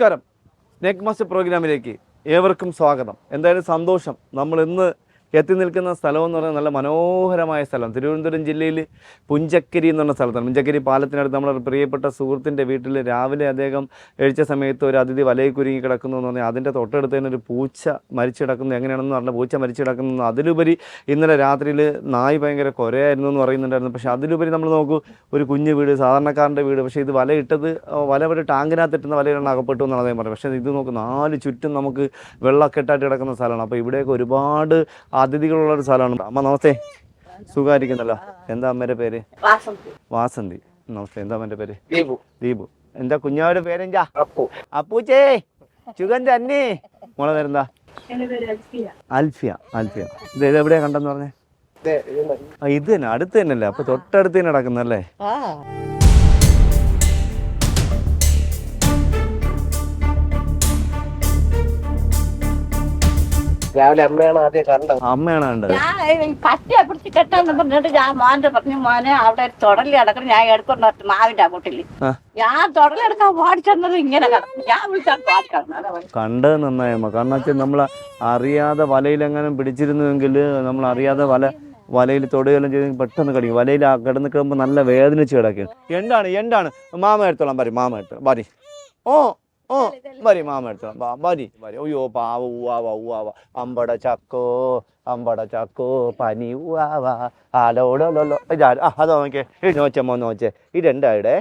നമസ്കാരം. നെക് പ്രോഗ്രാമിലേക്ക് ഏവർക്കും സ്വാഗതം. എന്തായാലും സന്തോഷം. നമ്മൾ ഇന്ന് എത്തി നിൽക്കുന്ന സ്ഥലം എന്ന് പറഞ്ഞാൽ നല്ല മനോഹരമായ സ്ഥലം തിരുവനന്തപുരം ജില്ലയിൽ പുഞ്ചക്കരി എന്ന് പറഞ്ഞ സ്ഥലത്താണ്. പുഞ്ചക്കരി പാലത്തിനടുത്ത് നമ്മുടെ പ്രിയപ്പെട്ട സുഹൃത്തിന്റെ വീട്ടിൽ രാവിലെ അദ്ദേഹം എഴിച്ച സമയത്ത് ഒരു അതിഥി വലയിൽ കുരുങ്ങി കിടക്കുന്നു എന്ന് പറഞ്ഞാൽ അതിന്റെ തൊട്ടടുത്ത് തന്നെ ഒരു പൂച്ച മരിച്ചു കിടക്കുന്നു. എങ്ങനെയാണെന്ന് പറഞ്ഞാൽ പൂച്ച മരിച്ചു കിടക്കുന്നു. അതിലുപരി ഇന്നലെ രാത്രിയിൽ നായ് ഭയങ്കര കൊരയായിരുന്നു എന്ന് പറയുന്നുണ്ടായിരുന്നു. പക്ഷേ അതിലുപരി നമ്മൾ നോക്കൂ ഒരു കുഞ്ഞു വീട് സാധാരണക്കാരന്റെ വീട്. പക്ഷേ ഇത് വലയിട്ടത് വല ഒരു ടാങ്കിനകത്ത് ഇട്ടുന്ന വലയിലാണ് അകപ്പെട്ടു എന്നാണ് അദ്ദേഹം പറയുന്നത് പക്ഷേ ഇത് നോക്ക് നാല് ചുറ്റും നമുക്ക് വെള്ളക്കെട്ടായിട്ട് കിടക്കുന്ന സ്ഥലമാണ്. അപ്പോൾ ഇവിടെയൊക്കെ ഒരുപാട് അതിഥികളുള്ള ഒരു സ്ഥലമാണ്. അമ്മ നമസ്തേ. സുഖമായിരിക്കുന്നല്ലോ? എന്താ അമ്മയുടെ പേര്? വാസന്തി. വാസന്തി. നമസ്തേ. എന്താ അമ്മേന്റെ പേര്? ദീപു. ദീപു. എന്താ കുഞ്ഞാവിടെ പേരെന്താ? അപ്പു. അപ്പൂച്ചേ സുഖം തന്നെ. മോളെ പേരെന്താ? പേര് അൽഫിയ. അൽഫിയ ഇത് ഇത് എവിടെയാ കണ്ടെന്ന് പറഞ്ഞേ? ദേ, ഇത് തന്നെ അടുത്ത് ഇത് തന്നെ. അടുത്ത് തന്നെയല്ലേ? അപ്പൊ തൊട്ടടുത്ത് തന്നെ നടക്കുന്നല്ലേ രാവിലെ അമ്മയാണ് ആദ്യം കണ്ടത്. അമ്മയാണ് കണ്ടത്. ഞാൻ പറ്റിയെ പിടിച്ച് കെട്ടാന്ന് പറഞ്ഞിട്ട് ഞാൻ മോന്റെ പറഞ്ഞു മോനെ അവിടെ ഒരു തുടലി അടക്കണം ഞാൻ എടുക്കൊണ്ട് മാവിന്റെ കൂട്ടിൽ ആ. ഞാൻ തുടലെടുക്കാൻ പാടിച്ചെന്നത് ഇങ്ങനെ ഞാൻ വിളിച്ചാൽ പാടിക്കണം കണ്ടത് നന്നായി കാരണം വെച്ചാൽ നമ്മൾ അറിയാതെ വലയിലെങ്ങാനും പിടിച്ചിരുന്നുവെങ്കിൽ നമ്മൾ അറിയാതെ വല വലയിൽ തൊടുകയെല്ലാം ചെയ്ത് പെട്ടെന്ന് കടിക്കും. വലയിൽ ആ കിടന്ന് കിടക്കുമ്പോൾ നല്ല വേദനിച്ച് കിടക്കും. എന്താണ് എന്താണ്? മാമ എടുത്തോളാം പറയും മാമ എടുത്തോളാം പറയും. ഓ ഓ വരി മാമ എടുത്തോ. മതി വരി വരി. അയ്യോ പാവ ഉവാവ ഉവാവ അമ്പട ചക്കോ അമ്പട ചക്കോ പനി ഉവാവ ആലോടോലോ ഇതാ ആ അതോ നോക്കേ നോച്ചമ്മോ നോച്ചേ ഈ രണ്ടായിടെ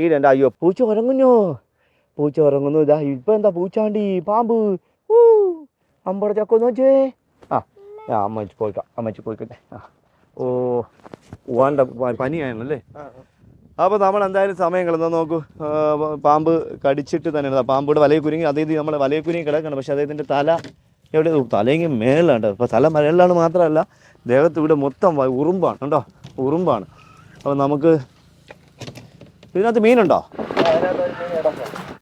ഈ രണ്ടാ അയ്യോ പൂച്ച ഉറങ്ങുന്നോ. പൂച്ച ഉറങ്ങുന്നു. ഇതാ ഇപ്പൊ എന്താ പൂച്ചാണ്ടി? പാമ്പ്. ഊ അമ്പട ചക്കോ നോച്ചേ. ആ ആ അമ്മച്ചി പോയിക്കാം. അമ്മച്ചി പോയിക്കട്ടെ. ആ. ഓ വേണ്ട പനിയാണല്ലേ അപ്പോൾ നമ്മൾ എന്തായാലും സമയം കളഞ്ഞാൽ നോക്കൂ. പാമ്പ് കടിച്ചിട്ട് തന്നെ പാമ്പൂടെ വലയിൽ കുരുങ്ങി അതേ നമ്മൾ വലയ കുരുങ്ങി കിടക്കണം പക്ഷെ അദ്ദേഹത്തിന്റെ തല എവിടെ? തലയെങ്കിൽ മേലാണ് അപ്പോൾ തല മേലാണ് മാത്രമല്ല ദേഹത്ത് ഇവിടെ മൊത്തം ഉറുമ്പാണ് കേട്ടോ ഉറുമ്പാണ്. അപ്പോൾ നമുക്ക് ഇതിനകത്ത് മീനുണ്ടോ?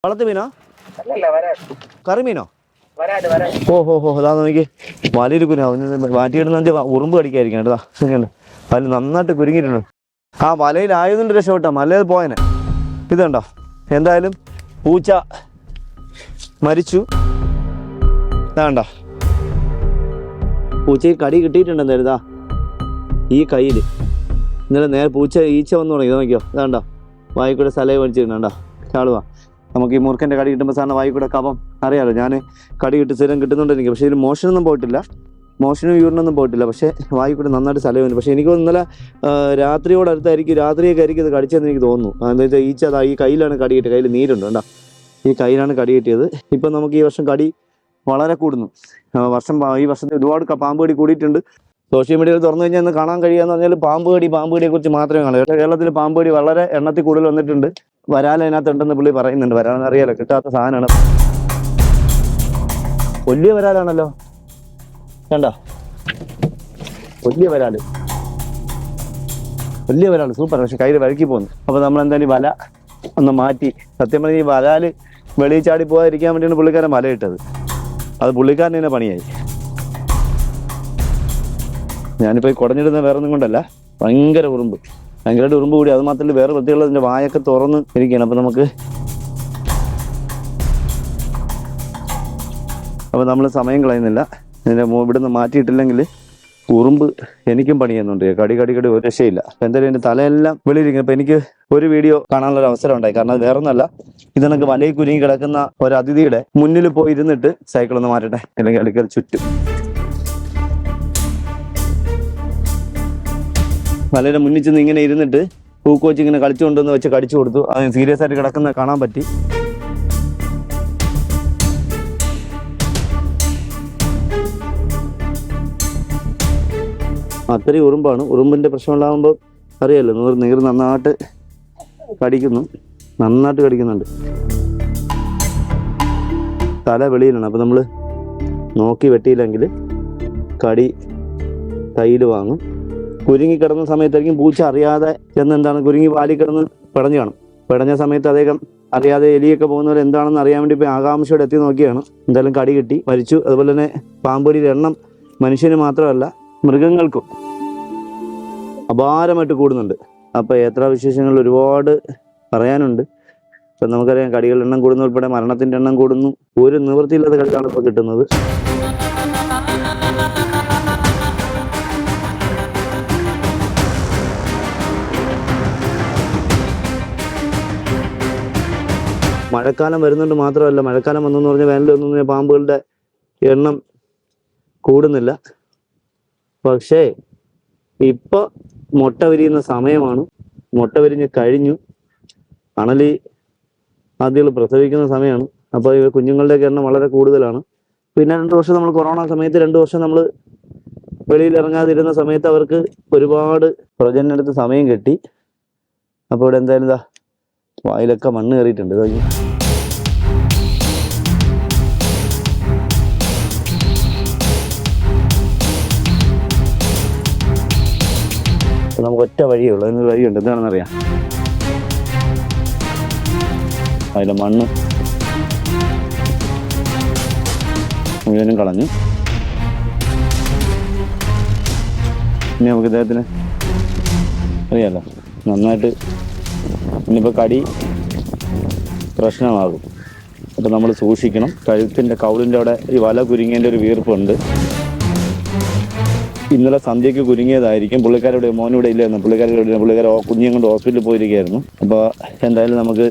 വളർത്ത് മീനോ. വളർത്തു മീനോ ഓ ഹോ ഹോ അതാ നോക്കി. വലിയൊരു കുരുങ്ങ. മാറ്റിയിടുന്ന ഉറുമ്പ് കടിക്കായിരിക്കും കേട്ടോ അതിൽ നന്നായിട്ട് കുരുങ്ങിയിട്ടുണ്ട്. ആ വലയിലായതുകൊണ്ട് രക്ഷപ്പെട്ട. മലയിൽ പോയനെ. ഇതുണ്ടോ? എന്തായാലും പൂച്ച മരിച്ചു. ഇതാണ്ടോ? പൂച്ചയ്ക്ക് കടി കിട്ടിയിട്ടുണ്ട് എന്തായാലും ഇതാ ഈ കയ്യിൽ ഇന്നലെ നേരെ പൂച്ച ഈച്ച വന്നു തുടങ്ങി. ഇത് നോക്കിയോ? ഇതാണ്ടോ? വായിക്കൂടെ സ്ഥലം മേടിച്ചിട്ടുണ്ടോ. ചാളുവാ നമുക്ക് ഈ മൂർഖന്റെ കടി കിട്ടുമ്പോൾ സാറിന് വായിക്കൂടെ കപം അറിയാലോ ഞാൻ കടി കിട്ടി സ്ഥിരം കിട്ടുന്നുണ്ട് പക്ഷേ ഇതിൽ മോഷനൊന്നും പോയിട്ടില്ല. മോഷനും വീടിനൊന്നും പോയിട്ടില്ല. പക്ഷേ വായിക്കൂടെ കൂടെ നന്നായിട്ട് സ്ഥലമുണ്ട് പക്ഷേ എനിക്ക് ഇന്നലെ രാത്രിയോട് അടുത്തായിരിക്കും രാത്രിയൊക്കെ ആയിരിക്കും ഇത് കടിച്ചതെന്ന് എനിക്ക് തോന്നുന്നു. എന്താ വെച്ചാൽ ഈച്ച അതാ ഈ കയ്യിലാണ് കടി കിട്ടിയത്. കയ്യിൽ നീരുണ്ട് കണ്ടോ. ഈ കയ്യിലാണ് കടി കിട്ടിയത്. ഇപ്പം നമുക്ക് ഈ വർഷം കടി വളരെ കൂടുന്നു. വർഷം ഈ വർഷം ഒരുപാട് പാമ്പ് കടി കൂടിയിട്ടുണ്ട്. സോഷ്യൽ മീഡിയയിൽ തുറന്നു കഴിഞ്ഞാൽ ഇന്ന് കാണാൻ കഴിയാന്ന് പറഞ്ഞാൽ പാമ്പ് കടി പാമ്പ് കടിയെ കുറിച്ച് മാത്രമേ കാണൂ കേരളത്തിൽ പാമ്പ് കടി വളരെ എണ്ണത്തിൽ കൂടുതൽ വന്നിട്ടുണ്ട്. വരാലതിനകത്തുണ്ടെന്ന് പുള്ളി പറയുന്നുണ്ട്. വരാൻ അറിയാലോ കിട്ടാത്ത സാധനമാണ്. വലിയ വരാലാണല്ലോ. കണ്ടോ? വലിയ വരാൽ വലിയ സൂപ്പർ. പക്ഷെ കയ്യിൽ വഴുക്കി പോകുന്നു അപ്പൊ നമ്മൾ എന്തായാലും വല ഒന്ന് മാറ്റി. സത്യം പറഞ്ഞാൽ ഈ വലാൽ വെളിയിൽ ചാടി പോകാതിരിക്കാൻ വേണ്ടിയാണ് പുള്ളിക്കാരൻ വല ഇട്ടത്. അത് പുള്ളിക്കാരൻ തന്നെ പണിയായി. ഞാനിപ്പോ ഈ കുടഞ്ഞിടുന്ന വേറെ ഒന്നും കൊണ്ടല്ല ഭയങ്കര ഉറുമ്പ്. ഭയങ്കരമായിട്ട് ഉറുമ്പ് കൂടി. അത് മാത്രമല്ല വേറെ വൃത്തിയുള്ള അതിന്റെ വായൊക്കെ തുറന്ന് ഇരിക്കുകയാണ്. അപ്പൊ നമുക്ക് അപ്പൊ നമ്മൾ സമയം കളയുന്നില്ല. ഇതിന്റെ ഇവിടെ ഇവിടുന്ന് മാറ്റിയിട്ടില്ലെങ്കിൽ ഉറുമ്പ് എനിക്കും പണി ചെയ്യുന്നുണ്ട് കടി കടി കടി ഒരു രക്ഷയില്ല. എന്തായാലും എന്റെ തലയെല്ലാം വെളിയിലിരിക്കും അപ്പം എനിക്ക് ഒരു വീഡിയോ കാണാനുള്ള അവസരം ഉണ്ടായി. കാരണം അത് വേറെ ഒന്നല്ല ഇതെനിക്ക് വലയിൽ കുരുങ്ങി കിടക്കുന്ന ഒരു അതിഥിയുടെ മുന്നിൽ പോയി ഇരുന്നിട്ട് സൈക്കിൾ ഒന്ന് മാറ്റട്ടെ. അല്ലെങ്കിൽ അടുക്കൽ ചുറ്റും. വലയുടെ മുന്നിൽ ചെന്ന് ഇങ്ങനെ ഇരുന്നിട്ട് പൂക്കോച്ച് ഇങ്ങനെ കളിച്ചുകൊണ്ടെന്ന് വെച്ച് കടിച്ചു കൊടുത്തു. അത് സീരിയസ് ആയിട്ട് കിടക്കുന്ന കാണാൻ പറ്റി. അത്രയും ഉറുമ്പാണ്. ഉറുമ്പിന്റെ പ്രശ്നം ഉണ്ടാകുമ്പോൾ അറിയാലോ നീർ നന്നായിട്ട് കടിക്കുന്നു. നന്നായിട്ട് കടിക്കുന്നുണ്ട്. തല വെളിയിലാണ്. അപ്പോൾ നമ്മൾ നോക്കി വെട്ടിയില്ലെങ്കിൽ കടി കയ്യിൽ വാങ്ങും. കുരുങ്ങി കിടന്ന സമയത്തായിരിക്കും പൂച്ച അറിയാതെ എന്നെന്താണ് കുരുങ്ങി വാലി കിടന്ന് പിടഞ്ഞു കാണും. പിടഞ്ഞ സമയത്ത് അദ്ദേഹം അറിയാതെ എലിയൊക്കെ പോകുന്നവർ എന്താണെന്ന് അറിയാൻ വേണ്ടി ഇപ്പം ആകാംക്ഷയോടെ എത്തി നോക്കിയാണ്. എന്തായാലും കടി കിട്ടി മരിച്ചു. അതുപോലെ തന്നെ പാമ്പൊടിയുടെ എണ്ണം മനുഷ്യന് മാത്രമല്ല മൃഗങ്ങൾക്കും അപാരമായിട്ട് കൂടുന്നുണ്ട്. അപ്പോൾ യാത്രാ വിശേഷങ്ങൾ ഒരുപാട് പറയാനുണ്ട്. ഇപ്പം നമുക്കറിയാം കടികളുടെ എണ്ണം കൂടുന്നു ഉൾപ്പെടെ മരണത്തിന്റെ എണ്ണം കൂടുന്നു. ഒരു നിവൃത്തിയില്ലാത്ത കടികളാണ് ഇപ്പോൾ കിട്ടുന്നത്. മഴക്കാലം വരുന്നുണ്ട് മാത്രമല്ല മഴക്കാലം വന്നു പറഞ്ഞാൽ പാമ്പുകളുടെ എണ്ണം കൂടുന്നില്ല. പക്ഷേ ഇപ്പൊ മുട്ട വിരിയുന്ന സമയമാണ്. മുട്ട വിരിഞ്ഞ് കഴിഞ്ഞു. അണലി ആദ്യങ്ങൾ പ്രസവിക്കുന്ന സമയമാണ്. അപ്പോൾ ഈ കുഞ്ഞുങ്ങളുടെ എണ്ണം വളരെ കൂടുതലാണ്. പിന്നെ രണ്ട് വർഷം നമ്മൾ കൊറോണ സമയത്ത് രണ്ട് വർഷം നമ്മൾ വെളിയിൽ ഇറങ്ങാതിരുന്ന സമയത്ത് അവർക്ക് ഒരുപാട് പ്രജനനത്തിന് സമയം കിട്ടി. അപ്പോൾ ഇവിടെ എന്തായാലും ഇതാ വായിലൊക്കെ മണ്ണ് കയറിയിട്ടുണ്ട്. ഇതാ നമുക്ക് ഒറ്റ വഴിയേ ഉള്ളൂ. അതിന് വഴിയുണ്ട്. എന്താണെന്ന് അറിയാം അതിലെ മണ്ണ് മുഴുവനും കളഞ്ഞു. ഇനി നമുക്ക് ഇദ്ദേഹത്തിന് അറിയാലോ. നന്നായിട്ട് ഇനിയിപ്പോൾ കടി പ്രശ്നമാകും. അപ്പോൾ നമ്മൾ സൂക്ഷിക്കണം. കഴുത്തിന്റെ കൗളിന്റെ അവിടെ ഈ വല കുരുങ്ങേന്റെ ഒരു വീർപ്പുണ്ട്. ഇന്നലെ സന്ധ്യയ്ക്ക് കുരുങ്ങിയതായിരിക്കും. പുള്ളിക്കാരുടെ മോനിവിടെ ഇല്ലായിരുന്നു. പുള്ളിക്കാരുടെ പുള്ളിക്കാരെ കുഞ്ഞും കൊണ്ട് ഹോസ്പിറ്റലിൽ പോയിരിക്കുകയായിരുന്നു. അപ്പോൾ എന്തായാലും നമുക്ക്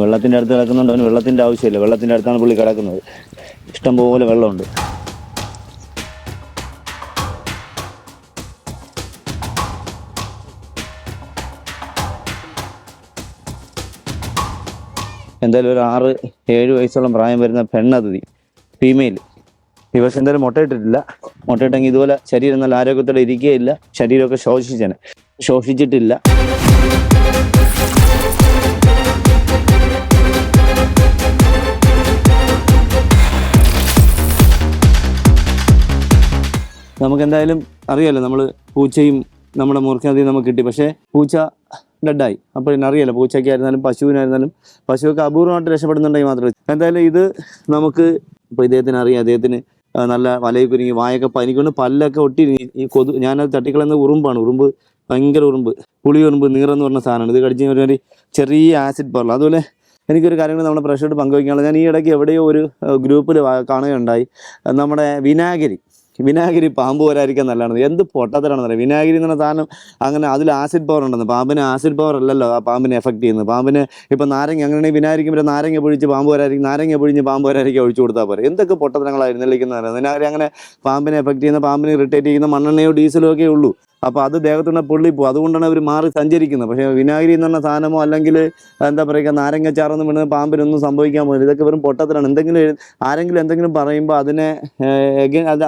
വെള്ളത്തിന്റെ അടുത്ത് കിടക്കുന്നുണ്ട്. അവന് വെള്ളത്തിന്റെ ആവശ്യമില്ല. വെള്ളത്തിന്റെ അടുത്താണ് പുള്ളി കിടക്കുന്നത്. ഇഷ്ടംപോലെ വെള്ളമുണ്ട്. എന്തായാലും ഒരു ആറ് ഏഴ് വയസ്സോളം പ്രായം വരുന്ന പെണ്ണതിഥി. ഫീമെയിൽ. ഈ വർഷം എന്തായാലും മുട്ടയിട്ടിട്ടില്ല. മുട്ടയിട്ടെങ്കിൽ ഇതുപോലെ ശരീരം നല്ല ആരോഗ്യത്തോടെ ഇരിക്കുകയില്ല ശരീരമൊക്കെ ശോഷിച്ചേനെ. ശോഷിച്ചിട്ടില്ല. നമുക്ക് എന്തായാലും അറിയാലോ നമ്മൾ പൂച്ചയും നമ്മുടെ മുറിക്കനധികം നമുക്ക് കിട്ടി. പക്ഷേ പൂച്ച ഡെഡായി അപ്പോൾ പിന്നെ അറിയാലോ പൂച്ചയ്ക്കായിരുന്നാലും പശുവിനായിരുന്നാലും പശുവൊക്കെ അപൂർവമായിട്ട് രക്ഷപ്പെടുന്നുണ്ടെങ്കിൽ മാത്രമേ എന്തായാലും ഇത് നമുക്ക് ഇപ്പോൾ ഇദ്ദേഹത്തിന് അറിയാം. അദ്ദേഹത്തിന് നല്ല വലയിൽ കുരുങ്ങി വായൊക്കെ പനിക്കൊണ്ട് പല്ലൊക്കെ ഒട്ടി ഈ- കൊതു ഞാനത് തട്ടിക്കളയുന്ന ഉറുമ്പാണ്. ഉറുമ്പ് ഭയങ്കര ഉറുമ്പ്. പുളി ഉറുമ്പ് നീറെന്ന് പറഞ്ഞ സാധനമാണ്. ഇത് കടിച്ച് ഒരു ചെറിയ ആസിഡ് പറഞ്ഞു അതുപോലെ എനിക്കൊരു കാര്യങ്ങൾ നമ്മുടെ പ്രഷറോട് പങ്കുവയ്ക്കാനുള്ളത്. ഞാൻ ഈ ഇടയ്ക്ക് എവിടെയോ ഒരു ഗ്രൂപ്പിൽ കാണുകയുണ്ടായി. നമ്മുടെ വിനാഗിരി. വിനാഗിരി പാമ്പ് വരായിരിക്കാൻ നല്ലതാണ് എന്ത് പൊട്ടത്തരാണെന്ന് പറയാം വിനാഗിരി എന്ന് പറഞ്ഞ സാധനം അങ്ങനെ അതിൽ ആസിഡ് പവർ ഉണ്ടെന്ന്. പാമ്പിന് ആസിഡ് പവർ അല്ലല്ലോ ആ പാമ്പിനെ എഫക്റ്റ് ചെയ്യുന്നത്. പാമ്പിന് ഇപ്പം നാരങ്ങ അങ്ങനെയാണെങ്കിൽ വിനാഗിരിക്ക് പിന്നെ നാരങ്ങ പൊഴിച്ച് പാമ്പ് വരായിരിക്കും നാരങ്ങ പൊഴിഞ്ഞ് പാമ്പ് വരായിരിക്കും ഒഴിച്ചു കൊടുത്താൽ പോരെ. എന്തൊക്കെ പൊട്ടത്തരങ്ങളായിരുന്നു നിലയ്ക്കുന്നതാണ് വിനാഗിരി അങ്ങനെ പാമ്പിനെ എഫക്റ്റ് ചെയ്യുന്ന പാമ്പിനെ ഇറിറ്റേറ്റ് ചെയ്യുന്ന മണ്ണെണ്ണയോ ഡീസലോ ഒക്കെ ഉള്ളൂ. അപ്പോൾ അത് ദേഹത്തുള്ള പൊള്ളി പോകും അതുകൊണ്ടാണ് അവർ മാറി സഞ്ചരിക്കുന്നത്. പക്ഷേ വിനാഗിരി എന്ന് പറഞ്ഞ സാധനമോ അല്ലെങ്കിൽ എന്താ പറയുക നാരങ്ങച്ചാറൊന്നും വീണ് പാമ്പിനൊന്നും സംഭവിക്കാൻ പോകുന്നില്ല. ഇതൊക്കെ വെറും പൊട്ടത്തിലാണ് എന്തെങ്കിലും ആരെങ്കിലും എന്തെങ്കിലും പറയുമ്പോൾ അതിനെ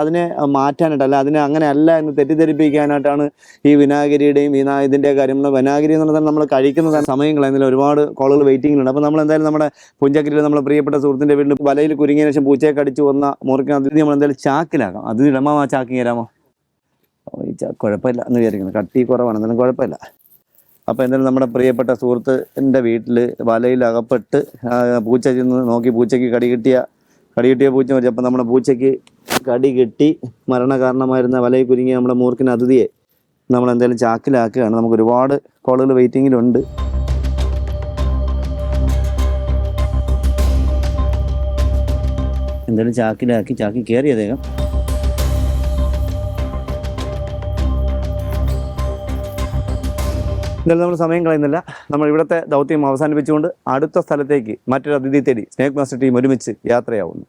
അതിനെ മാറ്റാനായിട്ട് അല്ല അതിനെ അങ്ങനെ അല്ല എന്ന് തെറ്റിദ്ധരിപ്പിക്കാനായിട്ടാണ് ഈ വിനാഗിരിയുടെയും വിനാ ഇതിന്റെ കാര്യം വിനാഗിരി എന്ന് പറഞ്ഞാൽ നമ്മൾ കഴിക്കുന്ന സമയങ്ങൾ ഒരുപാട് കോളുകൾ വെയിറ്റിങ്ങിലുണ്ട്. അപ്പോൾ നമ്മൾ എന്തായാലും നമ്മുടെ പുഞ്ചക്കരിയിൽ നമ്മുടെ പ്രിയപ്പെട്ട സുഹൃത്തിന്റെ വീട്ടിൽ വലയിൽ കുരുങ്ങിയ ശേഷം പൂച്ചയെ കടിച്ചു വന്ന മുറിക്കാൻ അതിന് നമ്മൾ എന്തായാലും ചാക്കിലാക്കാം. അതിന് ഇടമാ ചാക്കി തരാമോ? കുഴപ്പമില്ല. എന്ന് വിചാരിക്കുന്നു. കട്ടി കുറവാണ് എന്നാലും കുഴപ്പമില്ല. അപ്പോൾ എന്തായാലും നമ്മുടെ പ്രിയപ്പെട്ട സുഹൃത്തിന്റെ വീട്ടിൽ വലയിൽ അകപ്പെട്ട് പൂച്ച ചെന്ന് നോക്കി പൂച്ചയ്ക്ക് കടി കിട്ടിയ കടി കിട്ടിയ പൂച്ച മരിച്ചു അപ്പം നമ്മുടെ പൂച്ചയ്ക്ക് കടി കിട്ടി. മരണകാരണമായിരുന്ന വലയിൽ കുരുങ്ങിയ നമ്മുടെ മൂർക്കിന് അതിഥിയെ നമ്മൾ എന്തായാലും ചാക്കിലാക്കുകയാണ്. നമുക്ക് ഒരുപാട് കോളുകൾ വെയിറ്റിങ്ങിലുണ്ട്. എന്തായാലും ചാക്കിലാക്കി ചാക്കി കയറി അദ്ദേഹം. എന്തായാലും നമ്മൾ സമയം കളയുന്നില്ല. നമ്മൾ ഇവിടുത്തെ ദൗത്യം അവസാനിപ്പിച്ചുകൊണ്ട് അടുത്ത സ്ഥലത്തേക്ക് മറ്റൊരു അതിഥി തേടി സ്നേക് മാസ്റ്റർ ടീം ഒരുമിച്ച് യാത്രയാവുന്നു.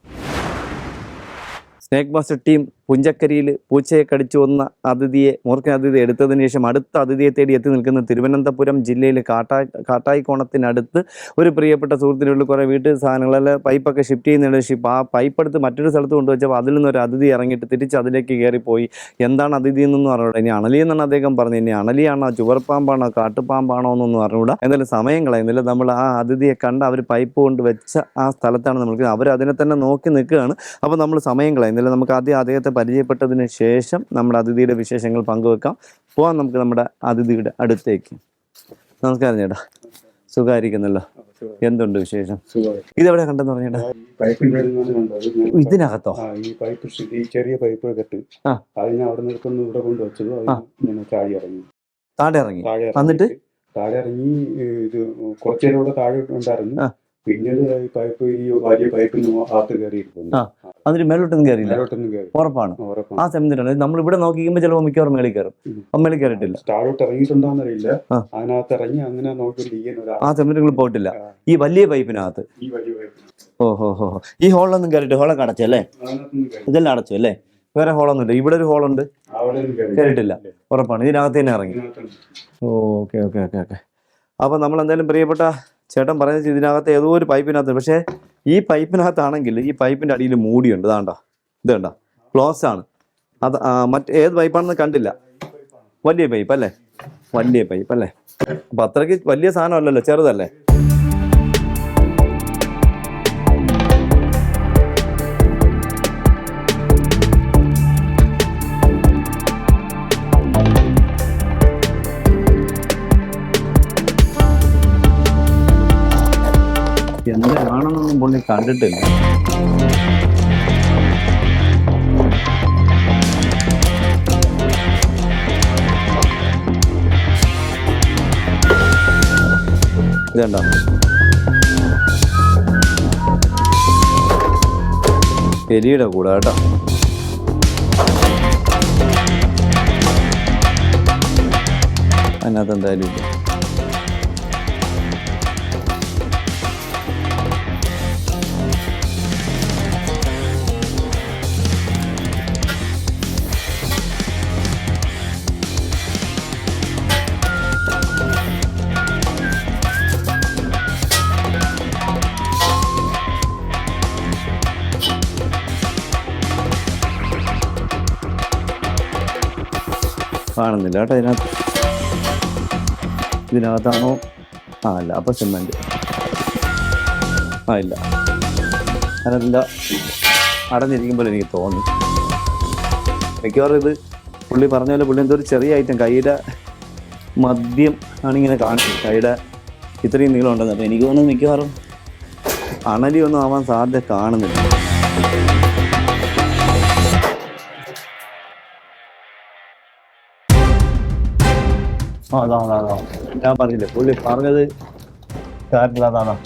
സ്നേക് മാസ്റ്റർ ടീം പുഞ്ചക്കരിയിൽ പൂച്ചയെ കടിച്ചു വന്ന അതിഥിയെ മൂർഖൻ അതിഥി എടുത്തതിന് ശേഷം അടുത്ത അതിഥിയെ തേടി എത്തി നിൽക്കുന്ന തിരുവനന്തപുരം ജില്ലയിൽ കാട്ടാ കാട്ടായിക്കോണത്തിനടുത്ത് ഒരു പ്രിയപ്പെട്ട സുഹൃത്തിനുള്ളിൽ കുറേ വീട്ടു സാധനങ്ങളെല്ലാം പൈപ്പൊക്കെ ഷിഫ്റ്റ് ചെയ്യുന്നുണ്ട്. ഷിപ്പ് ആ പൈപ്പ് എടുത്ത് മറ്റൊരു സ്ഥലത്ത് കൊണ്ടുവച്ചപ്പോൾ അതിൽ നിന്നൊരു അതിഥി ഇറങ്ങിയിട്ട് തിരിച്ച് അതിലേക്ക് കയറിപ്പോയി. എന്താണ് അതിഥി എന്നൊന്നും അറിഞ്ഞൂടാ. ഇനി അണലി എന്നാണ് അദ്ദേഹം പറഞ്ഞത്. ഇനി അണലിയാണോ ചുവർപ്പാമ്പാണോ കാട്ടുപാമ്പാണോ എന്നൊന്നും അറിഞ്ഞൂടാ. എന്തായാലും സമയം കളയുന്നില്ല നമ്മൾ ആ അതിഥിയെ കണ്ട് അവർ പൈപ്പ് കൊണ്ട് വെച്ച ആ സ്ഥലത്താണ് നമുക്ക് അവർ അതിനെ തന്നെ നോക്കി നിൽക്കുകയാണ്. അപ്പോൾ നമ്മൾ സമയം കളയുന്നില്ല നമുക്ക് ആദ്യം അദ്ദേഹത്തെ പരിചയപ്പെട്ടതിന് ശേഷം നമ്മുടെ അതിഥിയുടെ വിശേഷങ്ങൾ പങ്കുവെക്കാം. പോവാം നമുക്ക് നമ്മുടെ അതിഥിയുടെ അടുത്തേക്ക്. നമസ്കാരം ചേട്ടാ. സുഖമായിരിക്കുന്നല്ലോ? എന്തുണ്ട് വിശേഷം? ഇതെവിടെ കണ്ടെന്ന് പറഞ്ഞേട്ടാ ഇതിനകത്തോ? ഈ പൈപ്പ് ഈ ചെറിയ പൈപ്പ് കെട്ട്. അതിനെ അവിടെ നിൽക്കുന്ന ഇവിടെ കൊണ്ട് വെച്ചത്. ഇങ്ങനെ ചാടി ഇറങ്ങി. താഴെ ഇറങ്ങി. എന്നിട്ട്? താഴെ ഇറങ്ങി ഇത് കുറച്ചു താഴെ ഉണ്ടായിരുന്നു. പിന്നീട് ഈ പൈപ്പ് ഈ വലിയ പൈപ്പിൽ ആ. അതിന് മേലോട്ടൊന്നും കയറിയില്ല. മേലോട്ടൊന്നും കയറി ഉറപ്പാണ്. ഉറപ്പാണ്. ആ സെമിനാണ് നമ്മൾ ഇവിടെ നോക്കിക്കുമ്പോൾ ചിലപ്പോൾ മിക്കവാറും മേളിൽ കയറും. അപ്പൊ മേളിൽ കയറിയിട്ടില്ല. താഴോട്ട് ഇറങ്ങിയിട്ടുണ്ടോന്നറിയില്ല. ആ. അതിനകത്ത് ഇറങ്ങി അങ്ങനെ നോക്കിക്കൊണ്ട് ഇങ്ങനെ ഒരു ആ സെമിനാറുകൾ പോയിട്ടില്ല. ആ. ഈ വലിയ പൈപ്പിനകത്ത്. ഈ വലിയ പൈപ്പ് ഓ ഹോ ഹോ ഹോ. ഈ ഹോളിലൊന്നും കയറിയിട്ട് ഹോളൊക്കെ അടച്ചല്ലേ അതിനകത്തൊന്നും കയറി ഇതെല്ലാം അടച്ചു അല്ലേ? വേറെ ഹോളൊന്നുമില്ല. ഇവിടെ ഒരു ഹോളുണ്ട്. അവിടെ ഒന്നും കയറി കയറിയിട്ടില്ല. ഉറപ്പാണ്. ഇതിനകത്ത് തന്നെ ഇറങ്ങി. Okay okay okay okay. അപ്പോൾ നമ്മൾ എന്തായാലും പ്രിയപ്പെട്ട ചേട്ടൻ പറയുന്നത് ഇതിനകത്ത് ഏതോ ഒരു പൈപ്പിനകത്ത് പക്ഷേ ഈ പൈപ്പിനകത്താണെങ്കിൽ ഈ പൈപ്പിന്റെ അടിയിൽ മൂടിയുണ്ട്. ഇതാണ്ട ഇത് കണ്ടോ? ക്ലോസ് ആണ്. അത് മറ്റ് ഏത് പൈപ്പാണെന്ന് കണ്ടില്ല. വലിയ പൈപ്പ് അല്ലേ? വലിയ പൈപ്പ് അല്ലേ? അപ്പം അത്രയ്ക്ക് വലിയ സാധനമല്ലല്ലോ ചെറുതല്ലേ? കണ്ടിട്ടില്ല. ഇതുണ്ടോ? എലിയുടെ കൂടെ കേട്ടോ. അതിനകത്ത് എന്തായാലും ഇല്ല. കാണുന്നില്ല കേട്ടോ ഇതിനകത്ത്. ഇതിനകത്താണോ? ആ അല്ല അപ്പോൾ സിമെന്റ് ആ ഇല്ല. അതല്ല അടഞ്ഞിരിക്കുമ്പോൾ എനിക്ക് തോന്നി. മിക്കവാറും ഇത് പുള്ളി പറഞ്ഞ പോലെ പുള്ളി എന്തോ ഒരു ചെറിയ ഐറ്റം കൈയുടെ മദ്യം ആണിങ്ങനെ കാണിച്ചത്. കൈയുടെ ഇത്രയും നീളം ഉണ്ടെന്ന് അപ്പോൾ എനിക്ക് തോന്നുന്നു മിക്കവാറും അണലിയൊന്നും ആവാൻ സാധ്യത കാണുന്നില്ല. ഞാൻ പറഞ്ഞില്ലേ പുള്ളി പറഞ്ഞത് കാര്യമില്ല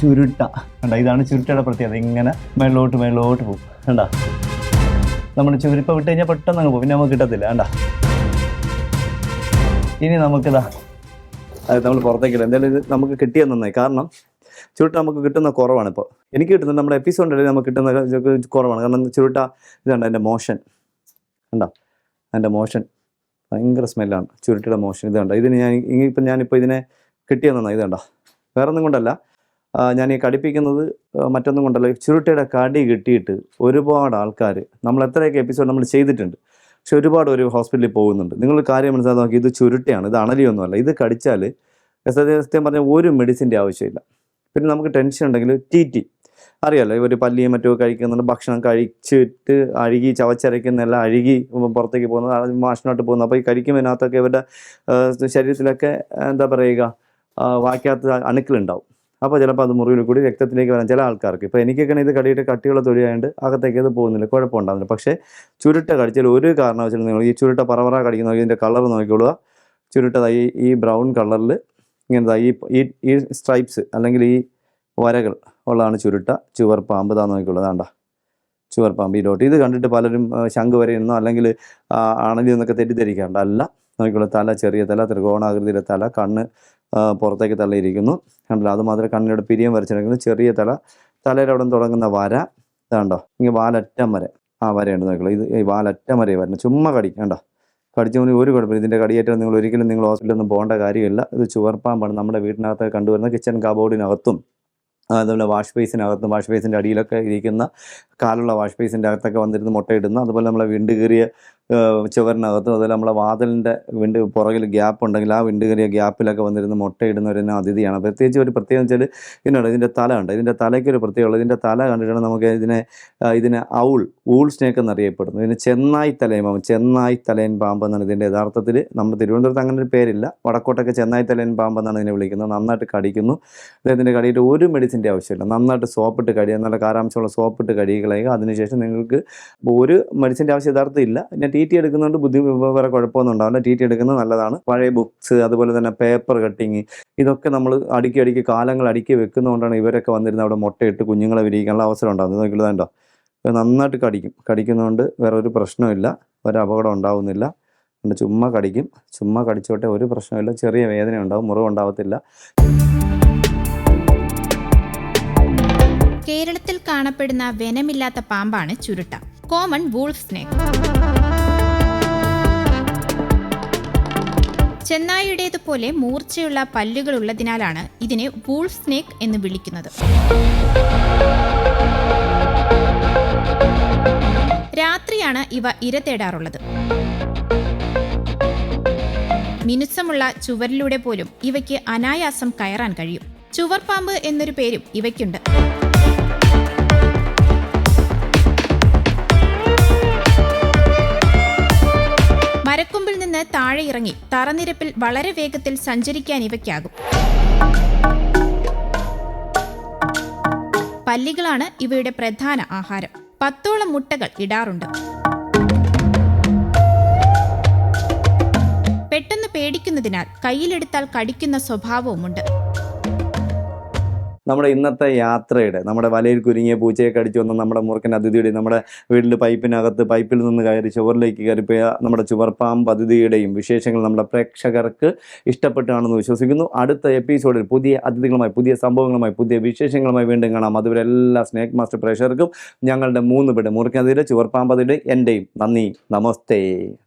ചുരുട്ട. കണ്ട? ഇതാണ് ചുരുട്ടയുടെ പ്രത്യേകത. ഇങ്ങനെ മേളിലോട്ട് മേളിലോട്ട് പോകും. കണ്ട? നമ്മൾ ചുരുപ്പ വിട്ട് കഴിഞ്ഞാൽ പെട്ടെന്ന് അങ്ങ് പോകും. പിന്നെ നമുക്ക് കിട്ടത്തില്ല. കണ്ട? ഇനി നമുക്കിതാ അതെ നമ്മൾ പുറത്തേക്കില്ല. എന്തായാലും ഇത് നമുക്ക് കിട്ടിയത് നന്നായി. കാരണം ചുരുട്ട നമുക്ക് കിട്ടുന്ന കുറവാണ് ഇപ്പോൾ. എനിക്ക് കിട്ടുന്നത് നമ്മുടെ എപ്പിസോഡിൽ നമുക്ക് കിട്ടുന്ന കുറവാണ്. കാരണം ചുരുട്ട ഇതാണ് എന്റെ മോഷൻ കണ്ടോ? അതിന്റെ മോഷൻ ഭയങ്കര സ്മെല്ലാണ്. ചുരുട്ടിയുടെ മോഷൻ. ഇത് കണ്ട? ഇതിന് ഞാൻ ഇപ്പം ഞാനിപ്പോൾ ഇതിനെ കിട്ടിയത് നന്നായി ഇത് കണ്ട? വേറെ ഒന്നും കൊണ്ടല്ല ഞാൻ ഈ കടിപ്പിക്കുന്നത് മറ്റൊന്നും കൊണ്ടല്ല. ചുരുട്ടയുടെ കടി കിട്ടിയിട്ട് ഒരുപാട് ആൾക്കാർ നമ്മൾ എത്രയൊക്കെ എപ്പിസോഡ് നമ്മൾ ചെയ്തിട്ടുണ്ട് പക്ഷെ ഒരുപാട് ഒരു ഹോസ്പിറ്റലിൽ പോകുന്നുണ്ട്. നിങ്ങൾ കാര്യം മനസ്സിലാക്കി ഇത് ചുരുട്ടയാണ്. ഇത് അണലിയൊന്നുമല്ല. ഇത് കടിച്ചാൽ സത്യം പറഞ്ഞാൽ ഒരു മെഡിസിന്റെ ആവശ്യമില്ല. പിന്നെ നമുക്ക് ടെൻഷൻ ഉണ്ടെങ്കിൽ ടി ടി അറിയാലോ ഇവർ പല്ലിയും മറ്റോ കഴിക്കുന്നുണ്ട് ഭക്ഷണം കഴിച്ചിട്ട് അഴുകി ചവച്ചരയ്ക്കുന്നെല്ലാം അഴുകി പുറത്തേക്ക് പോകുന്നത് മാഷിനോട്ട് പോകുന്നത്. അപ്പോൾ ഈ കഴിക്കുമ്പോൾ ഇവരുടെ ശരീരത്തിലൊക്കെ എന്താ പറയുക വാക്കാത്ത അണുക്കളുണ്ടാവും. അപ്പോൾ ചിലപ്പോൾ അത് മുറിവിൽ കൂടി രക്തത്തിലേക്ക് വരാൻ ചില ആൾക്കാർക്ക്. ഇപ്പോൾ എനിക്കൊക്കെ ഇത് കടിയിട്ട് കട്ടിയുള്ള തൊഴിലായതുകൊണ്ട് അകത്തേക്ക് അത് പോകുന്നില്ല കുഴപ്പമുണ്ടാകുന്നില്ല പക്ഷേ ചുരുട്ട കടിച്ചാൽ ഒരു കാരണവശാലും നിങ്ങൾ ഈ ചുരുട്ട പറവറ കടിക്കുന്ന ഇതിന്റെ കളർ നോക്കിക്കൊള്ളുക. ചുരുട്ടതായി ഈ ബ്രൗൺ കളറിൽ ഇങ്ങനെ ദാ ഈ ഈ സ്ട്രൈപ്സ് അല്ലെങ്കിൽ ഈ വരകൾ ഉള്ളതാണ് ചുരുട്ട. ചുവർ പാമ്പ് താന്ന് നോക്കിക്കൊള്ളുക വേണ്ട ചുവർ പാമ്പ് ഈ ഡോട്ട് ഇത് കണ്ടിട്ട് പലരും ശംഖ് വരയെന്നോ അല്ലെങ്കിൽ അണലി എന്നൊക്കെ തെറ്റിദ്ധരിക്കാറുണ്ട്. അല്ല. നോക്കിയുള്ള തല ചെറിയ തല ത്രികോണാകൃതിയിലെ തല കണ്ണ് പുറത്തേക്ക് തള്ളിയിരിക്കുന്നു. കണ്ടില്ല? അത് മാത്രമേ കണ്ണിലൂടെ പിരിയം വരച്ചിരിക്കുന്നു. ചെറിയ തല തലയുടെ അവിടെ തുടങ്ങുന്ന വര. ഇതാണ്ടോ ഇങ്ങനെ വാലറ്റം വരെ. ആ വരയുണ്ട്. നോക്കിയുള്ളൂ ഇത് വാലറ്റം വരെ വരണം ചുമ്മാ കടി കണ്ടോ? കടിച്ചുകൊണ്ട് ഒരു കുഴപ്പമില്ല. ഇതിന്റെ കടിയേറ്റം നിങ്ങൾ ഒരിക്കലും നിങ്ങൾ ഹോസ്പിറ്റലിൽ ഒന്നും പോകേണ്ട കാര്യമില്ല. ഇത് ചുവർപ്പാമ്പാണ്. നമ്മുടെ വീട്ടിനകത്ത് കണ്ടുവരുന്ന കിച്ചൺ കബോർഡിനകത്തും അതുപോലെ വാഷ് ബേസിനകത്ത് വാഷ് ബേസിന്റെ അടിയിലൊക്കെ ഇരിക്കുന്ന കാലുള്ള വാഷ് ബേസിന്റെ അകത്തൊക്കെ വന്നിരുന്ന് മുട്ടയിടുന്നു അതുപോലെ നമ്മളെ വിണ്ട് ഏഹ്, ചുവരിനകത്തും അതുപോലെ നമ്മളെ വാതിലിന്റെ വിണ്ട് പുറകിൽ ഗ്യാപ്പ് ഉണ്ടെങ്കിൽ ആ വിണ്ട് കയറിയ ഗ്യാപ്പിലൊക്കെ വന്നിരുന്ന് മുട്ടയിടുന്ന ഒരു അതിഥിയാണ്. പ്രത്യേകിച്ച് ഒരു പ്രത്യേകം വെച്ചാൽ ഇതിനുണ്ട് ഇതിന്റെ തല ഉണ്ട് ഇതിന്റെ തലയ്ക്ക് ഒരു പ്രത്യേകമുള്ളത് ഇതിന്റെ തല കണ്ടിട്ടാണ് നമുക്ക് ഇതിനെ ഇതിനെ ഔൾ ഊൾ സ്നേക്ക് എന്നറിയപ്പെടുന്നു ഇതിന് ചെന്നായി തലയൻ പാമ്പ് ചെന്നായി തലയൻ പാമ്പ് എന്നാണ് ഇതിന്റെ യഥാർത്ഥത്തിൽ നമ്മുടെ തിരുവനന്തപുരത്ത് അങ്ങനെ ഒരു പേരില്ല. വടക്കോട്ടൊക്കെ ചെന്നായി തലയൻ പാമ്പ് എന്നാണ് ഇതിനെ വിളിക്കുന്നത്. നന്നായിട്ട് കടിക്കുന്നു. അദ്ദേഹത്തിന്റെ കടിയിട്ട് ഒരു മെഡിസിന്റെ ആവശ്യമില്ല. നന്നായിട്ട് സോപ്പിട്ട് കഴുകുക നല്ല കാരാംശമുള്ള സോപ്പിട്ട് കടികളയുക അതിനുശേഷം നിങ്ങൾക്ക് ഒരു മെഡിസിന്റെ ആവശ്യം യഥാർത്ഥം ഇല്ല. ടി ടി എടുക്കുന്നതുകൊണ്ട് ബുദ്ധി വേറെ കുഴപ്പമൊന്നും ഉണ്ടാവില്ല ടി ടി എടുക്കുന്നത് നല്ലതാണ്. പഴയ ബുക്സ് അതുപോലെ തന്നെ പേപ്പർ കട്ടിങ് ഇതൊക്കെ നമ്മൾ അടുക്കി അടുക്കി കാലങ്ങൾ അടുക്കി വെക്കുന്നതുകൊണ്ടാണ് ഇവരൊക്കെ വന്നിരുന്നത് അവിടെ മുട്ടയിട്ട് കുഞ്ഞുങ്ങളെ വിരിയിക്കാനുള്ള അവസരം ഉണ്ടാകുന്നത് നോക്കിയിട്ടുണ്ടോ നന്നായിട്ട് കടിക്കും. കടിക്കുന്നതുകൊണ്ട് വേറെ ഒരു പ്രശ്നമില്ല ഒരു അപകടം ഉണ്ടാവുന്നില്ല ചുമ്മാ കടിക്കും. ചുമ്മാ കടിച്ചോട്ടെ ഒരു പ്രശ്നമില്ല ചെറിയ വേദന ഉണ്ടാവും മുറിവ് ഉണ്ടാവത്തില്ല കേരളത്തിൽ കാണപ്പെടുന്ന വെനമില്ലാത്ത പാമ്പാണ് ചുരുട്ട. കോമൺ വൂൾഫ് സ്നേക് ചെന്നായിയുടേതുപോലെ മൂർച്ചയുള്ള പല്ലുകൾ ഉള്ളതിനാലാണ് ഇതിനെ വൂൾഫ് സ്നേക് എന്ന് വിളിക്കുന്നത്. രാത്രിയാണ് ഇവ ഇര തേടാറുള്ളത്. മിനുസമുള്ള ചുവരിലൂടെ പോലും ഇവയ്ക്ക് അനായാസം കയറാൻ കഴിയും. ചുവർപ്പാമ്പ് എന്നൊരു പേരും ഇവയ്ക്കുണ്ട്. താഴെ ഇറങ്ങി തറനിരപ്പിൽ വളരെ വേഗത്തിൽ സഞ്ചരിക്കാൻ ഇവയ്ക്കാകും. പല്ലികളാണ് ഇവയുടെ പ്രധാന ആഹാരം. പത്തോളം മുട്ടകൾ ഇടാറുണ്ട്. പെട്ടെന്ന് പേടിക്കുന്നതിനാൽ കയ്യിലെടുത്താൽ കടിക്കുന്ന സ്വഭാവവുമുണ്ട്. നമ്മുടെ ഇന്നത്തെ യാത്രയുടെ നമ്മുടെ വലയിൽ കുരുങ്ങിയ പൂച്ചയെ കടിച്ചു വന്ന നമ്മുടെ മുറുക്കൻ അതിഥിയുടെയും നമ്മുടെ വീട്ടിൽ പൈപ്പിനകത്ത് പൈപ്പിൽ നിന്ന് കയറി ചുവറിലേക്ക് കയറിപ്പോയ നമ്മുടെ ചുവർപ്പാമ്പ് അതിഥിയുടെയും വിശേഷങ്ങൾ നമ്മുടെ പ്രേക്ഷകർക്ക് ഇഷ്ടപ്പെട്ടാണെന്ന് വിശ്വസിക്കുന്നു. അടുത്ത എപ്പിസോഡിൽ പുതിയ അതിഥികളുമായി പുതിയ സംഭവങ്ങളുമായി പുതിയ വിശേഷങ്ങളുമായി വീണ്ടും കാണാം. അതുവരെ എല്ലാ സ്നേക് മാസ്റ്റർ പ്രേക്ഷകർക്കും ഞങ്ങളുടെ മൂന്ന് പേരുടെ മുറുക്കൻ അതിഥിയുടെ ചുവർപ്പാമ്പ് അതിഥിയുടെ എന്റെയും നന്ദി. നമസ്തേ.